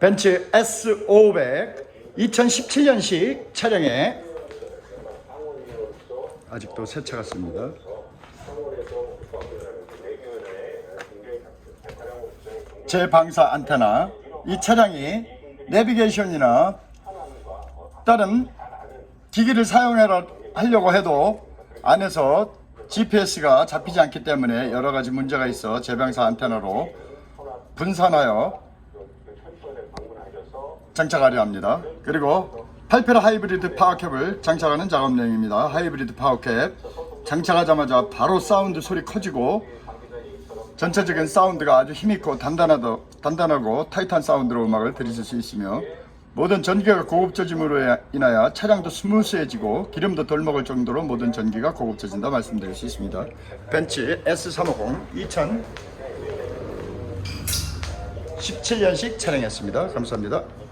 벤츠 S500 2017년식 차량에 아직도 새 차 같습니다. 제방사 안테나 이 차량이 내비게이션이나 다른 기기를 사용하려고 해도 안에서 GPS가 잡히지 않기 때문에 여러 가지 문제가 있어 재방사 안테나로 분산하여 장착하려 합니다. 그리고 8페라 하이브리드 파워캡을 장착하는 작업용입니다. 하이브리드 파워캡 장착하자마자 바로 사운드 소리 커지고 전체적인 사운드가 아주 힘있고 단단하도, 단단하고 타이트한 사운드로 음악을 들으실 수 있으며 모든 전기가 고급져짐으로 인하여 차량도 스무스해지고 기름도 덜 먹을 정도로 모든 전기가 고급져진다 말씀드릴 수 있습니다. 벤츠 S350 2017년식 차량이었습니다. 감사합니다.